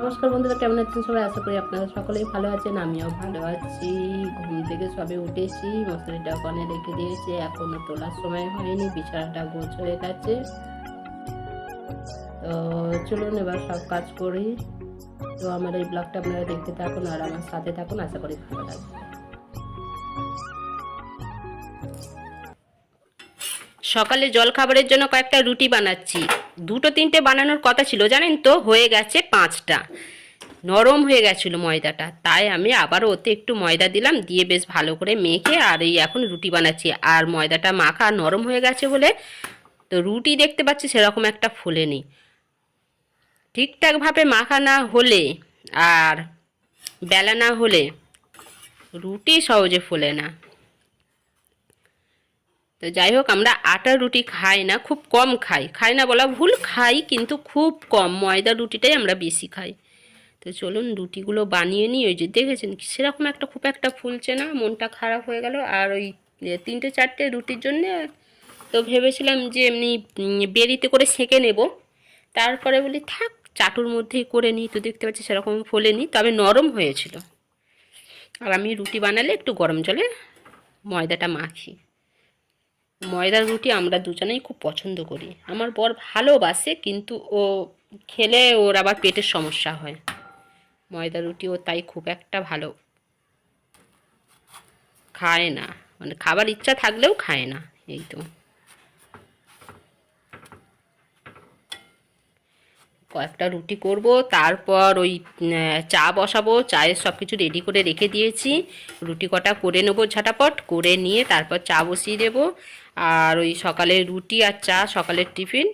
নমস্কার বন্ধুরা, কেমন আছেন সবাই? আশা করি আপনারা সকলেই ভালো আছেন, আমিও ভালো আছি। ঘুম থেকে সবে উঠেছি মশারিটা ওখানে রেখে দিয়েছি, এখনও তোলার সময় হয়নি, বিছানাটা গোছ হয়ে গেছে। তো চলুন এবার সব কাজ করি। তো আমার এই ব্লগটা আপনারা দেখতে থাকুন আর আমার সাথে থাকুন, আশা করি ভালো লাগবে। সকালে জল খাবারের জন্য কয়েকটা রুটি বানাচ্ছি। দুটো তিনটে বানানোর কথা ছিল, জানেন তো? হয়ে গেছে পাঁচটা। নরম হয়ে গেছিল ময়দাটা। তাই আমি আবার ওতে একটু ময়দা দিলাম, দিয়ে বেশ ভালো করে মেখে আর এই এখন রুটি বানাচ্ছি। আর ময়দাটা মাখা নরম হয়ে গেছে বলে, তো রুটি দেখতে পাচ্ছি সেরকম একটা ফুলেনি। ঠিকঠাকভাবে মাখা না হলে আর বেলা না হলে রুটি সহজে ফোলে না। তো যাই হোক, আমরা আটার রুটি খাই না, খুব কম খাই। খাই না বলা ভুল, খাই কিন্তু খুব কম। ময়দা রুটিটাই আমরা বেশি খাই। তো চলুন রুটিগুলো বানিয়ে নিই। ওই যে দেখেছেন সেরকম একটা খুব একটা ফুলছে না, মনটা খারাপ হয়ে গেল। আর ওই তিনটে চারটে রুটির জন্য তো ভেবেছিলাম যে এমনি বেরিতে করে সেঁকে নেব। তারপরে বলি, থাক, চাটুর মধ্যেই করে নিই। তো দেখতে পাচ্ছি সেরকম ফোলেনি তবে নরম হয়েছিল। আর আমি রুটি বানালে একটু গরম জলে ময়দাটা মাখি। ময়দার রুটি আমরা দুজনেই খুব পছন্দ করি। আমার বর ভালোবাসে, কিন্তু ও খেলে ওর আবার পেটের সমস্যা হয়। ময়দা রুটি ও তাই খুব একটা ভালো খায় না। মানে খাবার ইচ্ছা থাকলেও খায় না, এই তো। কয়েকটা রুটি করব, তারপর ওই চা বসাবো, চায়ের সব কিছু রেডি করে রেখে দিয়েছি। রুটি কটা করে নেব ঝাটাপট, করে নিয়ে তারপর চা বসিয়ে দেবো। আর ওই সকালে রুটি আর চা, সকালের টিফিন।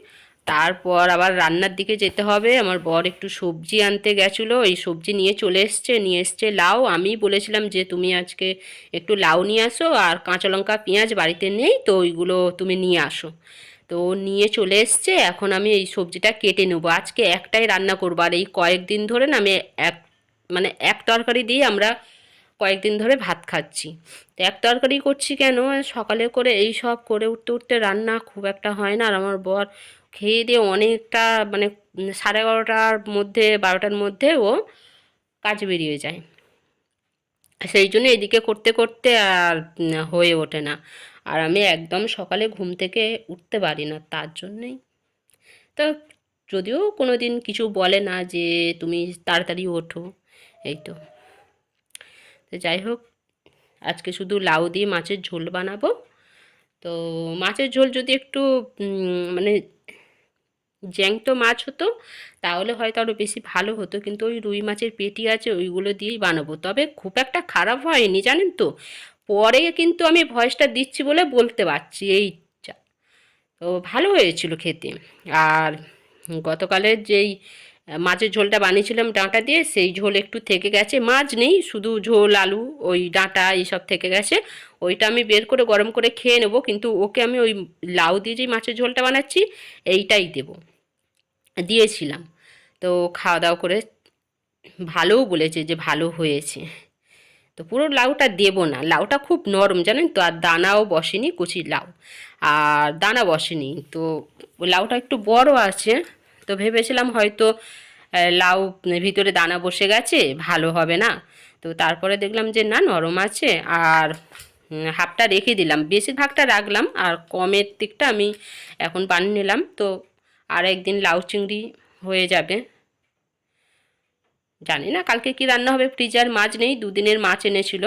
তারপর আবার রান্নার দিকে যেতে হবে। আমার বর একটু সবজি আনতে গেছিল। এই সবজি নিয়ে চলে এসছে। নিয়ে এসছে লাউ। আমি বলেছিলাম যে, তুমি আজকে একটু লাউ নিয়ে আসো আর কাঁচা লঙ্কা, পেঁয়াজ বাড়িতে নেই, তো ওইগুলো তুমি নিয়ে আসো। তো নিয়ে চলে এসছে। এখন আমি এই সবজিটা কেটে নেব। আজকে একটাই রান্না করব। আর এই কয়েকদিন ধরে না আমি এক মানে এক তরকারি দিয়ে আমরা কয়েকদিন ধরে ভাত খাচ্ছি। তো এক তরকারি করছি কেন? সকালে করে এই সব করে উঠতে উঠতে রান্না খুব একটা হয় না। আর আমার বর খেয়ে দিয়ে অনেকটা মানে সাড়ে এগারোটার মধ্যে, বারোটার মধ্যে ও কাজে বেরিয়ে যায়। সেই জন্য এদিকে করতে করতে আর হয়ে ওঠে না। আর আমি একদম সকালে ঘুম থেকে উঠতে পারি না, তার জন্যেই। তো যদিও কোনো দিন কিছু বলে না যে তুমি তাড়াতাড়ি ওঠো, এই তো। যাই হোক, আজকে শুধু লাউ দিয়ে মাছের ঝোল বানাবো। তো মাছের ঝোল যদি একটু মানে জ্যাংটো মাছ হতো, তাহলে হয়তো আরও বেশি ভালো হতো। কিন্তু ওই রুই মাছের পেটি আছে, ওইগুলো দিয়েই বানাবো। তবে খুব একটা খারাপ হয়নি, জানেন তো? পরে কিন্তু আমি ভয়েসটা দিচ্ছি বলে বলতে পারছি, এই তো ভালো হয়েছিল খেতে। আর গতকালের যেই মাছের ঝোলটা বানিয়েছিলাম ডাঁটা দিয়ে, সেই ঝোল একটু থেকে গেছে। মাছ নেই, শুধু ঝোল, আলু, ওই ডাঁটা এইসব থেকে গেছে। ওইটা আমি বের করে গরম করে খেয়ে নেব, কিন্তু ওকে আমি ওই লাউ দিয়ে যেই মাছের ঝোলটা বানাচ্ছি, এইটাই দেবো। দিয়েছিলাম। তো খাওয়া দাওয়া করে ভালোও বলেছে যে ভালো হয়েছে। তো পুরো লাউটা দেবো না। লাউটা খুব নরম, জানেন তো, আর দানাও বসেনি, কুচি লাউ। আর দানা বসেনি। তো লাউটা একটু বড় আছে তো ভেবেছিলাম হয়তো লাউ ভিতরে দানা বসে গেছে, ভালো হবে না। তো তারপরে দেখলাম যে না, নরম আছে। আর হাফটা রেখে দিলাম। বেশিরভাগটা রাখলাম, আর কমের দিকটা আমি এখন বানিয়ে নিলাম। তো আর একদিন লাউ চিংড়ি হয়ে যাবে। জানি না, কালকে কি রান্না হবে, ফ্রিজার মাছ নেই, দুদিনের মাছ এনেছিল।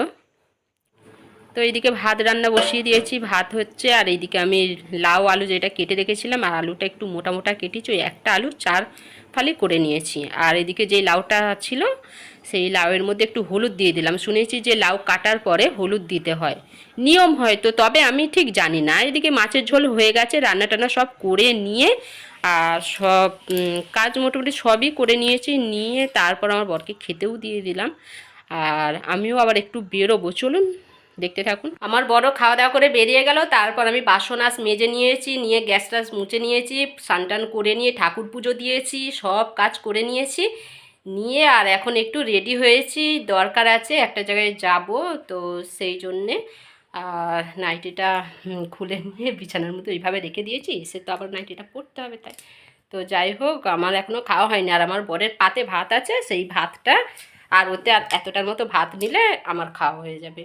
তো এইদিকে ভাত রান্না বসিয়ে দিয়েছি। ভাত হচ্ছে আর এইদিকে আমি লাউ আলু যেটা কেটে রেখেছিলাম, আর আলুটা একটু মোটা মোটা কেটেছি। ওই একটা আলু চার ফালি করে নিয়েছি। আর এদিকে যে লাউটা ছিল, সেই লাউয়ের মধ্যে একটু হলুদ দিয়ে দিলাম। শুনেছি যে লাউ কাটার পরে হলুদ দিতে হয়। নিয়ম হয়তো, তবে আমি ঠিক জানি না। এদিকে মাছের ঝোল হয়ে গেছে, রান্না টান্না সব করে নিয়ে, আর সব কাজ মোটামুটি সবই করে নিয়েছি। নিয়ে তারপর আমার বরকে খেতেও দিয়ে দিলাম। আর আমিও আবার একটু বেরোবো। চলুন দেখতে থাকুন। আমার বড় খাওয়া দাওয়া করে বেরিয়ে গেল, তারপর আমি বাসন আস মেজে নিয়েছি, নিয়ে গ্যাস টাস মুছে নিয়েছি, স্নান করে নিয়ে ঠাকুর পুজো দিয়েছি, সব কাজ করে নিয়েছি। নিয়ে আর এখন একটু রেডি হয়েছি, দরকার আছে একটা জায়গায় যাব, তো সেই জন্যে আর নাইটিটা খুলে নিয়ে বিছানার মতো ওইভাবে রেখে দিয়েছি সে তো আবার নাইটিটা পরতে হবে তাই। তো যাই হোক, আমার এখনও খাওয়া হয়নি, আর আমার বরের পাতে ভাত আছে, সেই ভাতটা, আর ওতে আর এতটার মতো ভাত নিলে আমার খাওয়া হয়ে যাবে।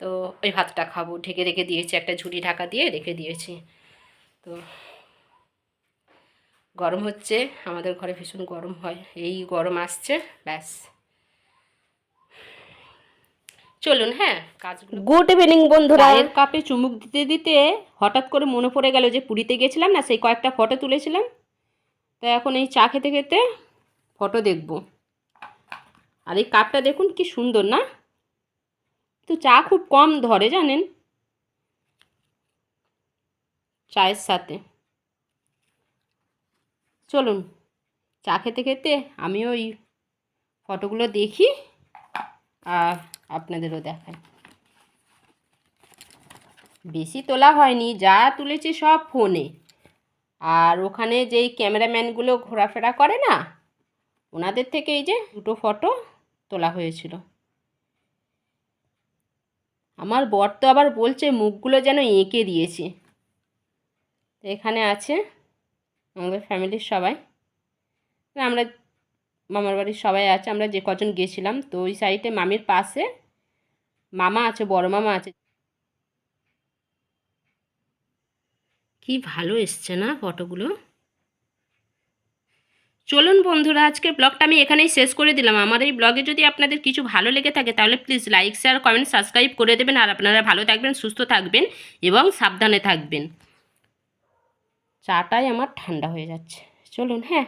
তো ওই ভাতটা খাব। ঢেকে রেখে দিয়েছি একটা ঝুড়ি ঢাকা দিয়ে রেখে দিয়েছি। তো গরম হচ্ছে আমাদের ঘরে ভীষণ গরম হয় এই গরম আসছে ব্যাস। চলুন হ্যাঁ কাজগুলো গুড ইভিনিং বন্ধুরা। এর কাপে চুমুক দিতে দিতে হঠাৎ করে মনে পড়ে গেল যে পুরীতে গেছিলাম না সেই কয়েকটা ফটো তুলেছিলাম। তো এখন এই চা খেতে খেতে ফটো দেখব। আর এই কাপটা দেখুন কি সুন্দর না? তো চা খুব কম ধরে, জানেন? চায়ের সাথে। চলুন, চা খেতে খেতে আমি ওই ফটোগুলো দেখি আর আপনাদেরও দেখাই। বেশি তোলা হয়নি, যা তুলেছি সব ফোনে। আর ওখানে যেই ক্যামেরাম্যানগুলো ঘোরাফেরা করে না, ওনাদের থেকে এই যে দুটো ফটো তোলা হয়েছিল। আমার বর তো আবার বলছে মুখগুলো যেন এঁকে দিয়েছি। তো এখানে আছে আমাদের ফ্যামিলির সবাই। আমরা মামার বাড়ির সবাই আছে, আমরা যে কজন গেছিলাম, তো ওই সাইডে মামির পাশে মামা আছে, বড় মামা আছে। কি ভালো এসছে না ফটোগুলো চলুন বন্ধুরা, আজকের ব্লগটা আমি এখানেই শেষ করে দিলাম। আমার এই ব্লগে যদি আপনাদের কিছু ভালো লেগে থাকে, তাহলে please like share comment subscribe করে দেবেন। আর আপনারা ভালো থাকবেন, সুস্থ থাকবেন এবং সাবধানে থাকবেন। চাটাই আমার ঠান্ডা হয়ে যাচ্ছে। চলুন হ্যাঁ।